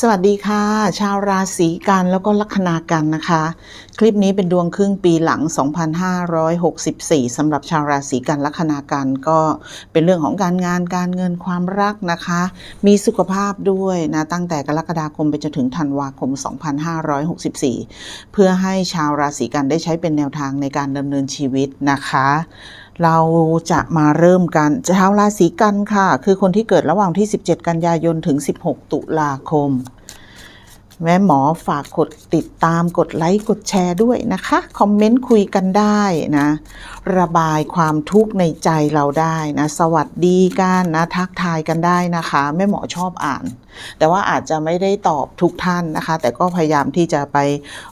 สวัสดีค่ะ ชาวราศีกันแล้วก็ลัคนากันนะคะ คลิปนี้เป็นดวงครึ่งปีหลัง 2564สำหรับชาวราศีกันลัคนากันก็เป็นเรื่องของการงานการเงินความรักนะคะ มีสุขภาพด้วยนะตั้งแต่กรกฎาคมไปจนถึงธันวาคม 2564 เพื่อให้ชาวราศีกันได้ใช้เป็นแนวทางในการดำเนินชีวิตนะคะ เราจะมาเริ่มกันชาวราศีกันค่ะ คือคนที่เกิดระหว่างที่ 17 กันยายนถึง 16 ตุลาคม แม่หมอฝากกดติดตามกดไลค์กดแชร์ด้วยนะคะ คอมเมนต์คุยกันได้นะ ระบายความทุกข์ในใจเราได้นะ สวัสดีกันนะ ทักทายกันได้นะคะ แม่หมอชอบอ่าน แต่ว่าอาจจะไม่ได้ตอบทุกท่านนะคะ แต่ก็พยายามที่จะไป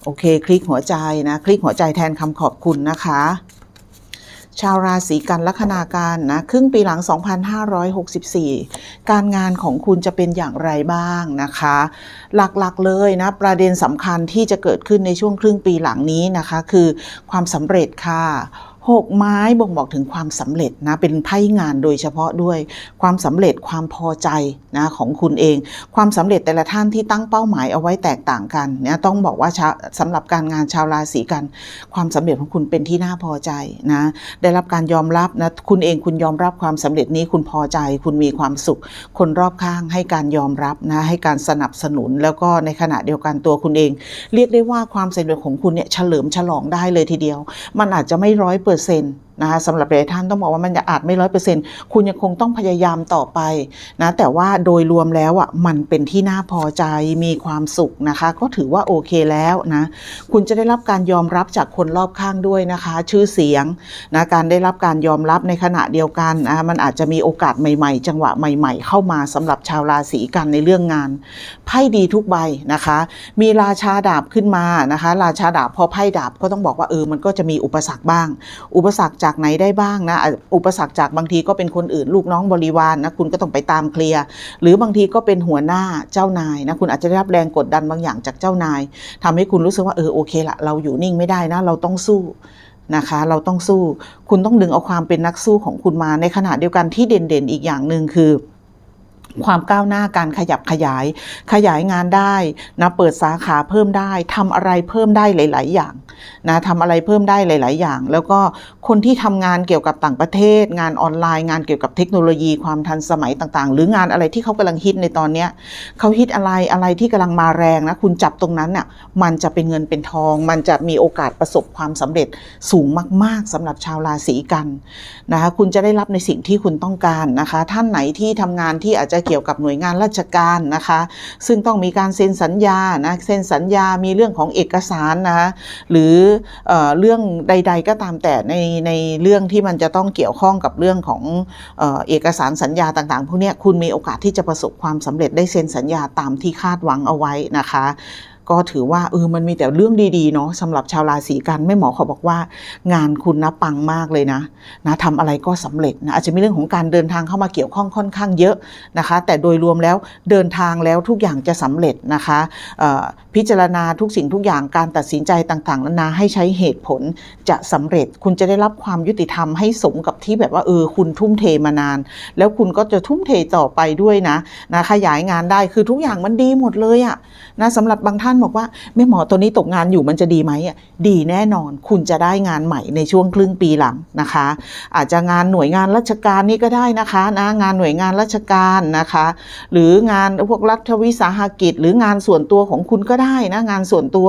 โอเค คลิกหัวใจนะ คลิกหัวใจแทนคำขอบคุณนะคะ ชาวราศีกันลัคนาการนะครึ่งปีหลัง 2564 การงานของคุณจะเป็นอย่างไรบ้างนะคะ หลักๆเลยนะประเด็นสำคัญที่จะเกิดขึ้นในช่วงครึ่งปีหลังนี้นะคะ คือความสำเร็จค่ะ หกไม้บ่งบอกถึงความสำเร็จนะเป็นไพ่งานโดยเฉพาะด้วยความสำเร็จความพอใจนะของคุณเอง ความสำเร็จแต่ละท่านที่ตั้งเป้าหมายเอาไว้แตกต่างกันเนี่ยต้องบอกว่าชาสำหรับการงานชาวราศีกัน ความสำเร็จของคุณเป็นที่น่าพอใจนะได้รับการยอมรับนะคุณเองคุณยอมรับความสำเร็จนี้คุณพอใจ คุณมีความสุข คนรอบข้างให้การยอมรับนะให้การสนับสนุนแล้วก็ในขณะเดียวกันตัวคุณเอง เรียกได้ว่าความสำเร็จของคุณเนี่ยเฉลิมฉลองได้เลยทีเดียว มันอาจจะไม่ร้อยเปอร์เซ็นต์นะคะสำหรับหลายท่านต้องบอกว่ามันอาจไม่ร้อยเปอร์เซ็นต์คุณยังคงต้องพยายามต่อไปนะแต่ว่าโดยรวมแล้วอะมันเป็นที่น่าพอใจมีความสุขนะคะ ก็ถือว่าโอเคแล้วนะคุณจะได้รับการยอมรับจากคนรอบข้างด้วยนะคะ ชื่อเสียงนะการได้รับการยอมรับในขณะเดียวกันนะมันอาจจะมีโอกาสใหม่ ๆ จังหวะใหม่ ๆ เข้ามาสำหรับชาวราศีกันในเรื่องงานไพ่ดีทุกใบนะคะ มีราชาดาบขึ้นมานะคะ ราชาดาบพอไพ่ดาบก็ต้องบอกว่าเออมันก็จะมีอุปสรรคบ้าง อุปสรรคจากไหนได้บ้างนะ อุปสรรคจากบางทีก็เป็นคนอื่น ลูกน้องบริวารนนะคุณก็ต้องไปตามเคลียร์ หรือบางทีก็เป็นหัวหน้าเจ้านายนะคุณอาจจะได้รับแรงกดดันบางอย่างจากเจ้านายทำให้คุณรู้สึกว่าเออโอเคละเราอยู่นิ่งไม่ได้นะเราต้องสู้นะคะเราต้องสู้ คุณต้องดึงเอาความเป็นนักสู้ของคุณมาในขณะเดียวกันที่เด่นๆอีกอย่างหนึ่งคือ ความก้าวหน้าการขยับขยาย ขยายงานได้นะเปิดสาขาเพิ่มได้ทำอะไรเพิ่มได้หลาย ๆ อย่างนะทำอะไรเพิ่มได้หลาย ๆ อย่าง แล้วก็คนที่ทำงานเกี่ยวกับต่างประเทศ งานออนไลน์ งานเกี่ยวกับเทคโนโลยีความทันสมัยต่าง ๆ หรืองานอะไรที่เขากำลังฮิตในตอนเนี้ยเขาฮิตอะไรอะไรที่กำลังมาแรงนะคุณจับตรงนั้นน่ะมันจะเป็นเงินเป็นทอง มันจะมีโอกาสประสบความสำเร็จสูงมาก ๆสำหรับชาวราศีกันนะคะคุณจะได้รับในสิ่งที่คุณต้องการนะคะ ท่านไหนที่ทำงานที่อาจจะเกี่ยวกับหน่วยงานราชการนะคะ ซึ่งต้องมีการเซ็นสัญญานะเซ็นสัญญามีเรื่องของเอกสารนะคะหรือเออเรื่องใด ๆ ก็ตามแต่ในในเรื่องที่มันจะต้องเกี่ยวข้องกับเรื่องของเออเอกสารสัญญาต่างๆพวกนี้คุณมีโอกาสที่จะประสบความสำเร็จได้เซ็นสัญญาตามที่คาดหวังเอาไว้นะคะ ก็ถือว่าเออมันมีแต่เรื่องดีๆเนาะสำหรับชาวราศีกันแม่หมอเขาบอกว่า งานคุณนะปังมากเลยนะนะทำอะไรก็สำเร็จนะอาจจะมีเรื่องของการเดินทางเข้ามาเกี่ยวข้องค่อนข้างเยอะนะคะ แต่โดยรวมแล้วเดินทางแล้วทุกอย่างจะสำเร็จนะคะพิจารณาทุกสิ่งทุกอย่างการตัดสินใจต่างๆนานาให้ใช้เหตุผลจะสำเร็จ คุณจะได้รับความยุติธรรมให้สมกับที่แบบว่าเออคุณทุ่มเทมานาน แล้วคุณก็จะทุ่มเทต่อไปด้วยนะนะขยายงานได้คือทุกอย่างมันดีหมดเลยอะนะสำหรับบางท่านบอกว่าแม่หมอตัวนี้ตกงานอยู่มันจะดีไหมอะดีแน่นอนคุณจะได้งานใหม่ในช่วงครึ่งปีหลังนะคะ อาจจะงานหน่วยงานราชการนี่ก็ได้นะคะนะงานหน่วยงานราชการนะคะ หรืองานพวกรัฐวิสาหกิจ หรืองานส่วนตัวของคุณก็ได้นะงานส่วนตัว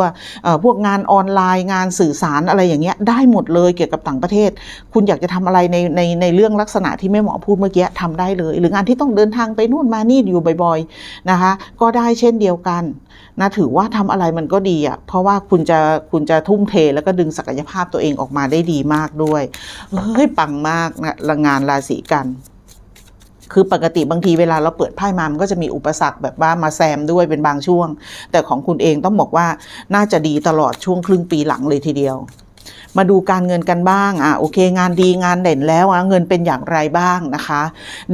พวกงานออนไลน์ งานสื่อสารอะไรอย่างเงี้ยได้หมดเลยเกี่ยวกับต่างประเทศ คุณอยากจะทำอะไรในในในเรื่องลักษณะที่แม่หมอพูดเมื่อกี้ทำได้เลย หรืองานที่ต้องเดินทางไปนู่นมานี่อยู่บ่อยๆนะคะ ก็ได้เช่นเดียวกันนะถือว่าทำอะไรมันก็ดีอะเพราะว่าคุณจะคุณจะทุ่มเทแล้วก็ดึงศักยภาพตัวเองออกมาได้ดีมากด้วยเฮ้ยปังมากนะละงานราศีกันคือปกติบางทีเวลาเราเปิดไพ่มา มันก็จะมีอุปสรรคแบบว่ามาแซมด้วยเป็นบางช่วง แต่ของคุณเองต้องบอกว่าน่าจะดีตลอดช่วงครึ่งปีหลังเลยทีเดียว มาดูการเงินกันบ้างอะโอเค งานดีงานเด่นแล้วอะเงินเป็นอย่างไรบ้างนะคะ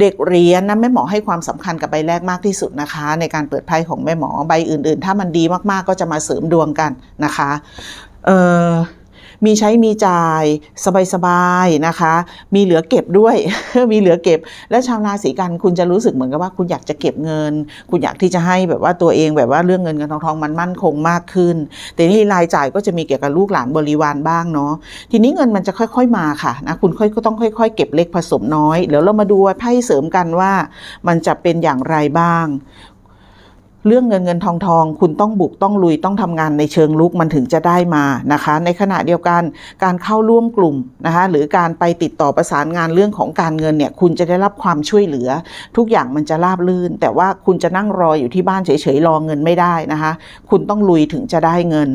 เด็กเรียนนะแม่หมอให้ความสำคัญกับใบแรกมากที่สุดนะคะ ในการเปิดไพ่ของแม่หมอใบอื่น ๆ ถ้ามันดีมากๆก็จะมาเสริมดวงกันนะคะ เออ มีใช้มีจ่ายสบายๆนะคะ มีเหลือเก็บด้วย มีเหลือเก็บ และชาวราศีกันคุณจะรู้สึกเหมือนกับว่าคุณอยากจะเก็บเงิน คุณอยากที่จะให้แบบว่าตัวเองแบบว่าเรื่องเงินเงินทองทองมันมั่นคงมากขึ้น แต่นี่รายจ่ายก็จะมีเกี่ยวกับลูกหลานบริวารบ้างเนาะทีนี้เงินมันจะค่อยๆมาค่ะนะคุณค่อยก็ต้องค่อย ๆ เก็บเล็กผสมน้อยเดี๋ยวเรามาดูไพ่เสริมกันว่า มันจะเป็นอย่างไรบ้าง เรื่องเงินเงินทองทองคุณต้องบุกต้องลุยต้องทำงานในเชิงลุกมันถึงจะได้มานะคะ ในขณะเดียวกันการเข้าร่วมกลุ่มนะคะหรือการไปติดต่อประสานงานเรื่องของการเงินเนี่ยคุณจะได้รับความช่วยเหลือ ทุกอย่างมันจะราบลื่น แต่ว่าคุณจะนั่งรออยู่ที่บ้านเฉยๆรอเงินไม่ได้นะคะ คุณต้องลุยถึงจะได้เงิน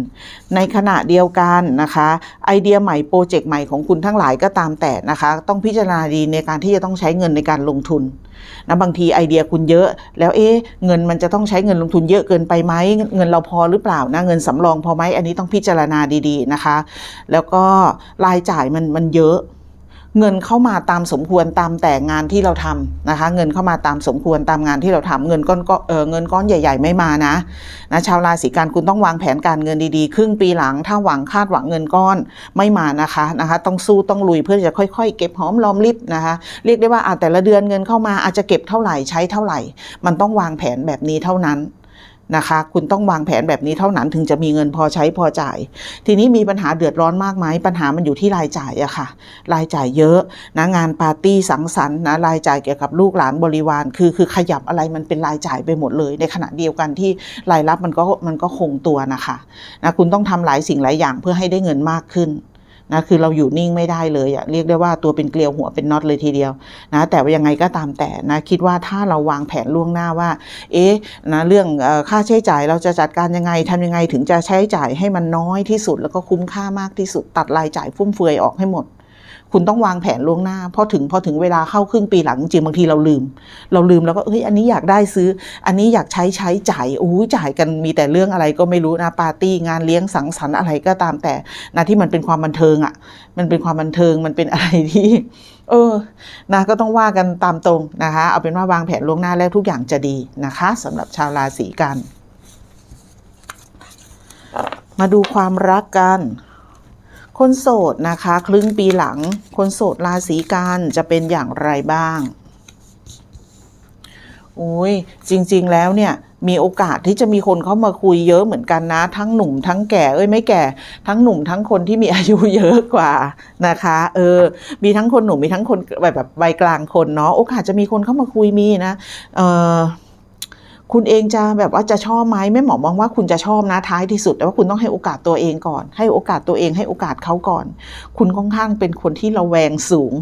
ในขณะเดียวกันนะคะ ไอเดียใหม่โปรเจกต์ใหม่ของคุณทั้งหลายก็ตามแต่นะคะ ต้องพิจารณาดีในการที่จะต้องใช้เงินในการลงทุนนะบางทีไอเดียคุณเยอะ แล้วเอ๊ะเงินมันจะต้องใช้เงินลงทุนเยอะเกินไปไหมเงินเราพอหรือเปล่านะเงินสำรองพอไหมอันนี้ต้องพิจารณาดีๆนะคะ แล้วก็รายจ่ายมันมันเยอะ เงินเข้ามาตามสมควรตามแต่งานที่เราทำนะคะ เงินเข้ามาตามสมควรตามงานที่เราทำเงินก้อนก็เออเงินก้อนใหญ่ ๆ ไม่มานะนะชาวราศีกันคุณต้องวางแผนการเงินดีๆ ครึ่งปีหลัง ถ้าหวังคาดหวังเงินก้อนไม่มานะคะนะคะ ต้องสู้ต้องลุยเพื่อจะค่อยๆ เก็บหอมรอมริบนะคะ เรียกได้ว่าอาแต่ละเดือนเงินเข้ามาอาจจะเก็บเท่าไหร่ใช้เท่าไหร่ มันต้องวางแผนแบบนี้เท่านั้น นะคะ คุณต้องวางแผนแบบนี้เท่านั้นถึงจะมีเงินพอใช้พอจ่าย ทีนี้มีปัญหาเดือดร้อนมากไหมปัญหามันอยู่ที่รายจ่ายอะค่ะ รายจ่ายเยอะนะงานปาร์ตี้สังสรรค์นะรายจ่ายเกี่ยวกับลูกหลานบริวาร คือคือขยับอะไรมันเป็นรายจ่ายไปหมดเลย ในขณะเดียวกันที่รายรับมันก็มันก็คงตัวนะคะนะคุณต้องทำหลายสิ่งหลายอย่างเพื่อให้ได้เงินมากขึ้น นะคือเราอยู่นิ่งไม่ได้เลยอะเรียกได้ว่าตัวเป็นเกลียวหัวเป็นน็อตเลยทีเดียวนะแต่ว่ายังไงก็ตามแต่นะคิดว่าถ้าเราวางแผนล่วงหน้าว่า เอ๊ะนะเรื่องค่าใช้จ่ายเราจะจัดการยังไงทำยังไงถึงจะใช้จ่ายให้มันน้อยที่สุด แล้วก็คุ้มค่ามากที่สุดตัดรายจ่ายฟุ่มเฟือยออกให้หมด คุณต้องวางแผนล่วงหน้าพอถึงพอถึงเวลาเข้าครึ่งปีหลังจริงบางทีเราลืม เราลืมแล้วก็เฮ้ยอันนี้อยากได้ซื้อ อันนี้อยากใช้ใช้จ่ายโอ้จ่ายกันมีแต่เรื่องอะไรก็ไม่รู้นะปาร์ตี้งานเลี้ยงสังสรรค์อะไรก็ตามแต่นะที่มันเป็นความบันเทิงอะ่ะ มันเป็นความบันเทิงมันเป็นอะไรที่เออ นะ ก็ต้องว่ากันตามตรงนะคะ เอาเป็นว่าวางแผนล่วงหน้าแล้วทุกอย่างจะดีนะคะสำหรับชาวราศีกัน มาดูความรักกัน คนโสดนะคะ ครึ่งปีหลัง คนโสดราศีกันจะเป็นอย่างไรบ้างอุ้ยจริง ๆ แล้วเนี่ยมีโอกาสที่จะมีคนเข้ามาคุยเยอะเหมือนกันนะ ทั้งหนุ่มทั้งแก่เอ้ยไม่แก่ ทั้งหนุ่มทั้งคนที่มีอายุเยอะกว่านะคะ เออ มีทั้งคนหนุ่มมีทั้งคนแบบแบบวัยกลางคนเนาะโอกาสจะมีคนเข้ามาคุยมีนะ เออ คุณเองจะแบบว่าจะชอบไหมแม่หมอมองว่าคุณจะชอบนะท้ายที่สุด แต่ว่าคุณต้องให้โอกาสตัวเองก่อน ให้โอกาสตัวเองให้โอกาสเขาก่อน คุณค่อนข้างเป็นคนที่ระแวงสูง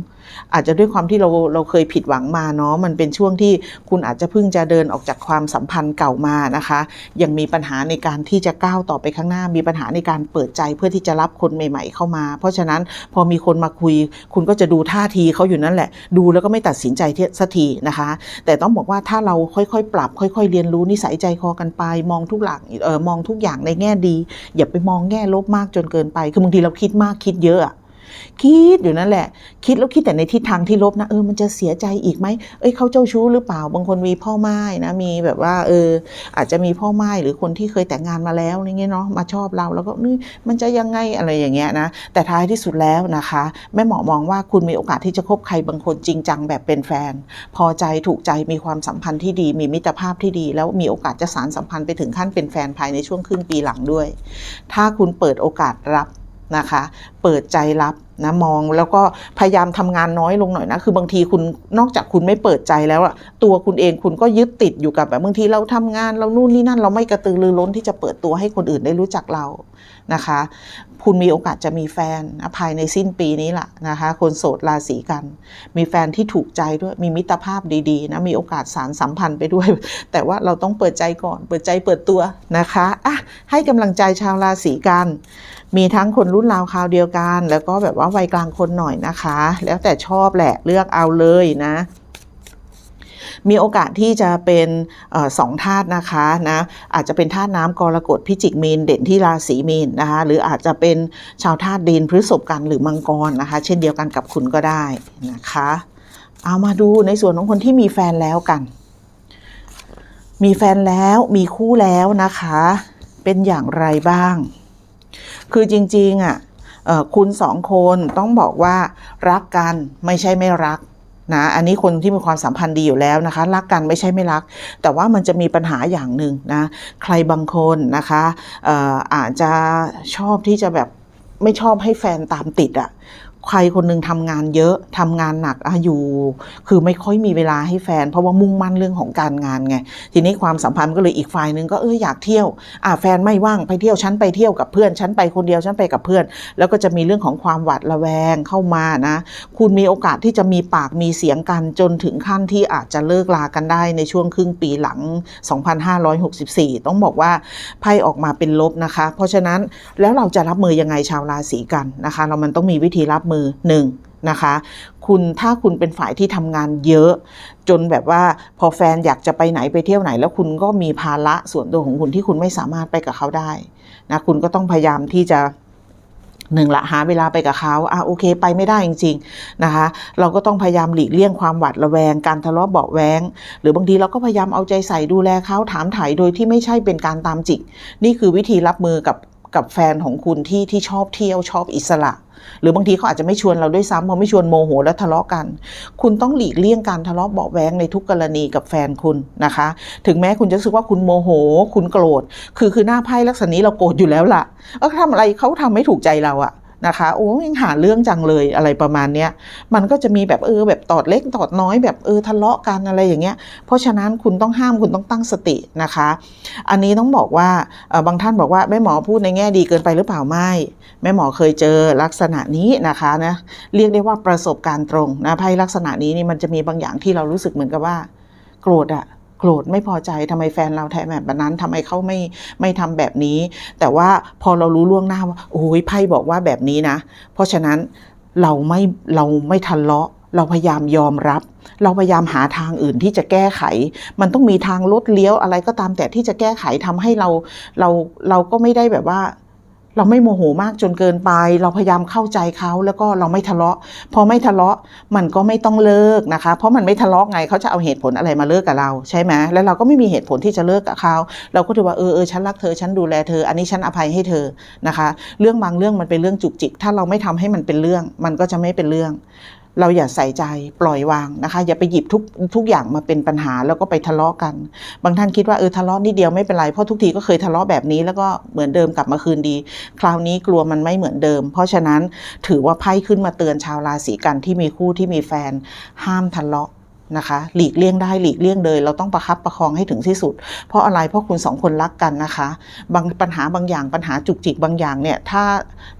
อาจจะด้วยความที่เราเราเคยผิดหวังมาเนาะมันเป็นช่วงที่คุณอาจจะเพิ่งจะเดินออกจากความสัมพันธ์เก่ามานะคะ ยังมีปัญหาในการที่จะก้าวต่อไปข้างหน้า มีปัญหาในการเปิดใจเพื่อที่จะรับคนใหม่ ๆ เข้ามา เพราะฉะนั้นพอมีคนมาคุย คุณก็จะดูท่าทีเขาอยู่นั่นแหละ ดูแล้วก็ไม่ตัดสินใจที่สักทีนะคะ แต่ต้องบอกว่าถ้าเราค่อยๆ ปรับ ค่อย ๆ เรียนรู้นิสัยใจคอกันไป มองทุกหลังเออมองทุกอย่างในแง่ดี อย่าไปมองแง่ลบมากจนเกินไป คือบางทีเราคิดมากคิดเยอะ คิดอยู่นั่นแหละ คิดแล้วคิดแต่ในทิศทางที่ลบนะเออมันจะเสียใจอีกไหมเอ้ยเขาเจ้าชู้หรือเปล่าบางคนมีพ่อไม้นะมีแบบว่าเอออาจจะมีพ่อไม้หรือคนที่เคยแต่งงานมาแล้วอะไรเงี้ยเนาะมาชอบเราแล้วก็นี่มันจะยังไงอะไรอย่างเงี้ยนะแต่ท้ายที่สุดแล้วนะคะแม่หมอมองว่าคุณมีโอกาสที่จะคบใครบางคนจริงจังแบบเป็นแฟน พอใจถูกใจมีความสัมพันธ์ที่ดี มีมิตรภาพที่ดี แล้วมีโอกาสจะสารสัมพันธ์ไปถึงขั้นเป็นแฟนภายในช่วงครึ่งปีหลังด้วย ถ้าคุณเปิดโอกาสรับ นะคะ เปิดใจรับนะมองแล้วก็พยายามทำงานน้อยลงหน่อยนะ คือบางทีคุณนอกจากคุณไม่เปิดใจแล้วอะตัวคุณเองคุณก็ยึดติดอยู่กับแบบบางทีเราทำงานเรานู่นนี่นั่นเราไม่กระตือรือร้นที่จะเปิดตัวให้คนอื่นได้รู้จักเรานะคะ คุณมีโอกาสจะมีแฟนนะภายในสิ้นปีนี้แหละนะคะ คนโสดราศีกัน มีแฟนที่ถูกใจด้วยมีมิตรภาพดีๆนะมีโอกาสสารสัมพันธ์ไปด้วย แต่ว่าเราต้องเปิดใจก่อน เปิดใจเปิดตัวนะคะอะให้กำลังใจชาวราศีกัน มีทั้งคนรุ่นราวคราวเดียวกัน แล้วก็แบบว่าวัยกลางคนหน่อยนะคะ แล้วแต่ชอบแหละเลือกเอาเลยนะมีโอกาสที่จะเป็นอสองธาตุนะคะนะอาจจะเป็นธาตุน้ำกรกฎพิจิกมีนเด่นที่ราศีมีนนะคะหรืออาจจะเป็นชาวธาตุดินพฤษภกันหรือมังกรนะคะ เช่นเดียวกันกับคุณก็ได้นะคะ เอามาดูในส่วนของคนที่มีแฟนแล้วกัน มีแฟนแล้วมีคู่แล้วนะคะ เป็นอย่างไรบ้าง คือจริงๆอะคุณสองคนต้องบอกว่ารักกันไม่ใช่ไม่รักนะอันนี้คนที่มีความสัมพันธ์ดีอยู่แล้วนะคะ รักกันไม่ใช่ไม่รัก แต่ว่ามันจะมีปัญหาอย่างหนึ่งนะใครบางคนนะคะอออาจจะชอบที่จะแบบไม่ชอบให้แฟนตามติดอะ่ะ ใครคนหนึงทำงานเยอะทำงานหนักอะอยู่ คือไม่ค่อยมีเวลาให้แฟน เพราะว่ามุ่งมั่นเรื่องของการงานไงทีนี้ความสัมพันธ์ก็เลยอีกฝ่ายหนึ่งก็เอออยากเที่ยวอ่าแฟนไม่ว่างไปเที่ยวฉันไปเที่ยวกับเพื่อนฉันไปคนเดียวฉันไปกับเพื่อน แล้วก็จะมีเรื่องของความหวาดระแวงเข้ามานะคุณมีโอกาสที่จะมีปากมีเสียงกันจนถึงขั้นที่อาจจะเลิกลากันได้ในช่วงครึ่งปีหลัง 2564 ต้องบอกว่าไพ่ออกมาเป็นลบนะคะ เพราะฉะนั้นแล้วเราจะรับมือยังไงชาวราศีกันนะคะ เรามันต้องมีวิธีรับมือหนึ่งนะคะ คุณถ้าคุณเป็นฝ่ายที่ทำงานเยอะ จนแบบว่าพอแฟนอยากจะไปไหนไปเที่ยวไหน แล้วคุณก็มีภาระส่วนตัวของคุณที่คุณไม่สามารถไปกับเขาได้นะคุณก็ต้องพยายามที่จะหนึ่งละหาเวลาไปกับเขาอะโอเค ไปไม่ได้จริง ๆนะคะ เราก็ต้องพยายามหลีกเลี่ยงความหวาดระแวง การทะเลาะเบาแวง หรือบางทีเราก็พยายามเอาใจใส่ดูแลเขาถามถ่ายโดยที่ไม่ใช่เป็นการตามจิก นี่คือวิธีรับมือกับ กับแฟนของคุณที่ที่ชอบเที่ยวชอบอิสระ หรือบางทีเขาอาจจะไม่ชวนเราด้วยซ้ำพอไม่ชวนโมโหแล้วทะเลาะกัน คุณต้องหลีกเลี่ยงการทะเลาะเบาแวงในทุกกรณีกับแฟนคุณนะคะ ถึงแม้คุณจะรู้สึกว่าคุณโมโห คุณโกรธ คือคือหน้าไพ่ลักษณะนี้เราโกรธอยู่แล้วล่ะเออทำอะไรเขาทำไม่ถูกใจเราอะ นะคะโอ้ยังหาเรื่องจังเลยอะไรประมาณเนี้ยมันก็จะมีแบบเออแบบตอดเล็กตอดน้อยแบบเออทะเลาะกันอะไรอย่างเงี้ยเพราะฉะนั้นคุณต้องห้ามคุณต้องตั้งสตินะคะ อันนี้ต้องบอกว่าบางท่านบอกว่าแม่หมอพูดในแง่ดีเกินไปหรือเปล่าไม่แม่หมอเคยเจอลักษณะนี้นะคะนะเรียกได้ว่าประสบการณ์ตรงนะไพ่ลักษณะนี้นี่มันจะมีบางอย่างที่เรารู้สึกเหมือนกับว่า โกรธอะ โกรธไม่พอใจทำไมแฟนเราแทำแบบนั้นทำไมเขาไม่ไม่ทำแบบนี้ แต่ว่าพอเรารู้ล่วงหน้าว่าโอ้ยไพ่บอกว่าแบบนี้นะ เพราะฉะนั้นเราไม่เราไม่ทะเลาะเราพยายามยอมรับ เราพยายามหาทางอื่นที่จะแก้ไข มันต้องมีทางลดเลี้ยวอะไรก็ตามแต่ที่จะแก้ไขทำให้เราเราเราก็ไม่ได้แบบว่า เราไม่โมโหมากจนเกินไป เราพยายามเข้าใจเขาแล้วก็เราไม่ทะเลาะ พอไม่ทะเลาะมันก็ไม่ต้องเลิกนะคะ เพราะมันไม่ทะเลาะไงเขาจะเอาเหตุผลอะไรมาเลิกกับเราใช่ไหมแล้วเราก็ไม่มีเหตุผลที่จะเลิกกับเขาเราก็ถือว่าเออเออฉันรักเธอฉันดูแลเธอ อันนี้ฉันอภัยให้เธอนะคะ เรื่องบางเรื่องมันเป็นเรื่องจุกจิก ถ้าเราไม่ทำให้มันเป็นเรื่อง มันก็จะไม่เป็นเรื่อง เราอย่าใส่ใจปล่อยวางนะคะ อย่าไปหยิบทุกทุกอย่างมาเป็นปัญหาแล้วก็ไปทะเลาะกัน บางท่านคิดว่าเออทะเลาะนิดเดียวไม่เป็นไรเพราะทุกทีก็เคยทะเลาะแบบนี้แล้วก็เหมือนเดิมกลับมาคืนดี คราวนี้กลัวมันไม่เหมือนเดิม เพราะฉะนั้นถือว่าไพ่ขึ้นมาเตือนชาวราศีกันที่มีคู่ที่มีแฟนห้ามทะเลาะ นะคะ หลีกเลี่ยงได้หลีกเลี่ยงเลย เราต้องประคับประคองให้ถึงที่สุด เพราะอะไรเพราะคุณสองคนรักกันนะคะ บางปัญหาบางอย่างปัญหาจุกจิกบางอย่างเนี่ยถ้า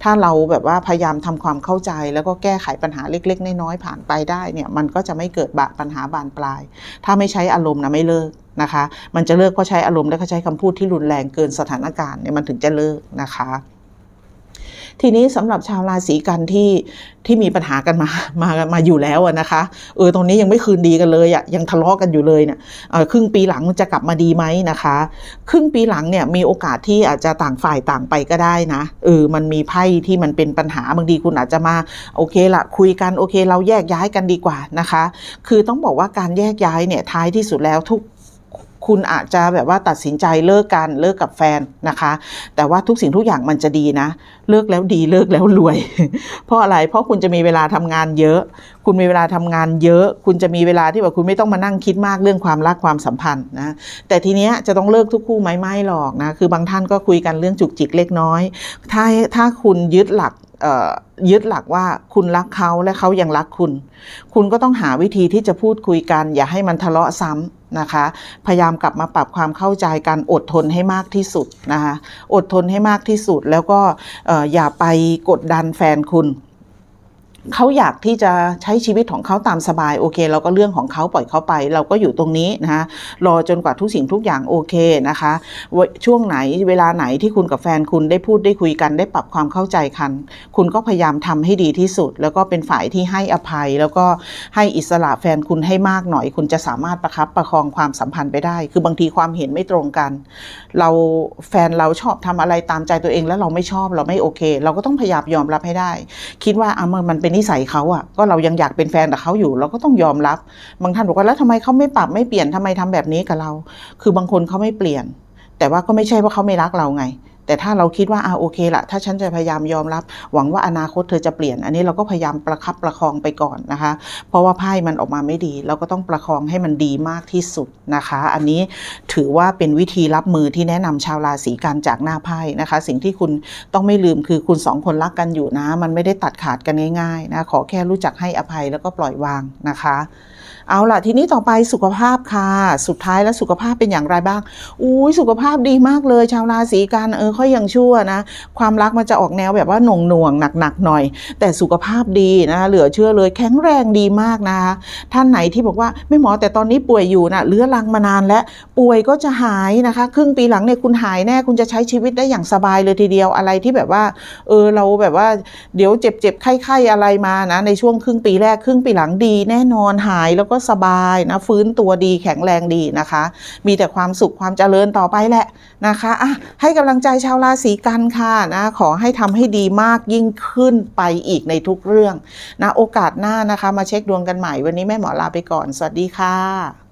ถ้าเราแบบว่าพยายามทำความเข้าใจ แล้วก็แก้ไขปัญหาเล็ก ๆ น้อยๆผ่านไปได้เนี่ยมันก็จะไม่เกิดบาปัญหาบานปลาย ถ้าไม่ใช้อารมณ์นะไม่เลิกนะคะ มันจะเลิกเพราะใช้อารมณ์และก็ใช้คำพูดที่รุนแรงเกินสถานการณ์เนี่ยมันถึงจะเลิกนะคะ ทีนี้สำหรับชาวราศีกันที่ที่มีปัญหากันมามามาอยู่แล้วนะคะเออตรงนี้ยังไม่คืนดีกันเลยอะยังทะเลาะกันอยู่เลยเนี่ยครึ่งปีหลังจะกลับมาดีไหมนะคะ ครึ่งปีหลังเนี่ยมีโอกาสที่อาจจะต่างฝ่ายต่างไปก็ได้นะเออมันมีไพ่ที่มันเป็นปัญหาบางทีคุณอาจจะมาโอเคละคุยกันโอเค เราแยกย้ายกันดีกว่านะคะ คือต้องบอกว่าการแยกย้ายเนี่ยท้ายที่สุดแล้วทุก คุณอาจจะแบบว่าตัดสินใจเลิกกันเลิกกับแฟนนะคะ แต่ว่าทุกสิ่งทุกอย่างมันจะดีนะ เลิกแล้วดีเลิกแล้วรวย เพราะอะไรเพราะคุณจะมีเวลาทำงานเยอะ คุณมีเวลาทำงานเยอะ คุณจะมีเวลาที่แบบคุณไม่ต้องมานั่งคิดมากเรื่องความรักความสัมพันธ์นะแต่ทีเนี้ยจะต้องเลิกทุกคู่ไหมไม่หรอกนะคือบางท่านก็คุยกันเรื่องจุกจิกเล็กน้อย ถ้าถ้าคุณยึดหลัก ยึดหลักว่าคุณรักเขาและเขายังรักคุณ คุณก็ต้องหาวิธีที่จะพูดคุยกัน อย่าให้มันทะเลาะซ้ำนะคะ พยายามกลับมาปรับความเข้าใจกันอดทนให้มากที่สุดนะคะ อดทนให้มากที่สุดแล้วก็เอ่ออย่าไปกดดันแฟนคุณ เขาอยากที่จะใช้ชีวิตของเขาตามสบายโอเค เราก็เรื่องของเขาปล่อยเขาไป เราก็อยู่ตรงนี้นะคะรอจนกว่าทุกสิ่งทุกอย่างโอเคนะคะ ช่วงไหนเวลาไหนที่คุณกับแฟนคุณได้พูดได้คุยกันได้ปรับความเข้าใจกัน คุณก็พยายามทำให้ดีที่สุด แล้วก็เป็นฝ่ายที่ให้อภัย แล้วก็ให้อิสระแฟนคุณให้มากหน่อย คุณจะสามารถประคับประคองความสัมพันธ์ไปได้ คือบางทีความเห็นไม่ตรงกัน เราแฟนเราชอบทำอะไรตามใจตัวเองแล้วเราไม่ชอบเราไม่โอเค เราก็ต้องพยายามยอมรับให้ได้ คิดว่าอะมันมันเป็นนิสัยเขาอะก็เรายังอยากเป็นแฟนกับเขาอยู่ เราก็ต้องยอมรับบางท่านบอกว่าแล้วทำไมเขาไม่ปรับไม่เปลี่ยนทำไมทำแบบนี้กับเรา คือบางคนเขาไม่เปลี่ยน แต่ว่าก็ไม่ใช่ว่าเขาไม่รักเราไง แต่ถ้าเราคิดว่าอ่าโอเคละถ้าฉันจะพยายามยอมรับ หวังว่าอนาคตเธอจะเปลี่ยน อันนี้เราก็พยายามประคับประคองไปก่อนนะคะ เพราะว่าไพ่มันออกมาไม่ดี เราก็ต้องประคองให้มันดีมากที่สุดนะคะ อันนี้ถือว่าเป็นวิธีรับมือที่แนะนำชาวราศีกันจากหน้าไพ่นะคะ สิ่งที่คุณต้องไม่ลืมคือคุณสองคนรักกันอยู่นะ มันไม่ได้ตัดขาดกันง่ายๆนะขอแค่รู้จักให้อภัยแล้วก็ปล่อยวางนะคะ เอาล่ะทีนี้ต่อไปสุขภาพค่ะสุดท้ายแล้วสุขภาพเป็นอย่างไรบ้างอุ้ยสุขภาพดีมากเลย ชาวราศีกันเออค่อยยังชั่วนะ ความรักมันจะออกแนวแบบว่าหน่วงหน่วงหนักหนักหน่อย แต่สุขภาพดีนะเหลือเชื่อเลยแข็งแรงดีมากนะคะท่านไหนที่บอกว่าไม่หมอแต่ตอนนี้ป่วยอยู่นะเรื้อรังมานานแล้วป่วยก็จะหายนะคะ ครึ่งปีหลังเนี่ยคุณหายแน่คุณจะใช้ชีวิตได้อย่างสบายเลยทีเดียวอะไรที่แบบว่าเออเราแบบว่าเดี๋ยวเจ็บเจ็บๆไข้ไข้ๆอะไรมานะในช่วงครึ่งปีแรกครึ่งปีหลังดีแน่นอนหายแล้วก็ก็สบายนะฟื้นตัวดีแข็งแรงดีนะคะ มีแต่ความสุขความเจริญต่อไปแหละนะคะอะให้กำลังใจชาวราศีกันค่ะนะขอให้ทำให้ดีมากยิ่งขึ้นไปอีกในทุกเรื่องนะโอกาสหน้านะคะ มาเช็คดวงกันใหม่วันนี้แม่หมอลาไปก่อน สวัสดีค่ะ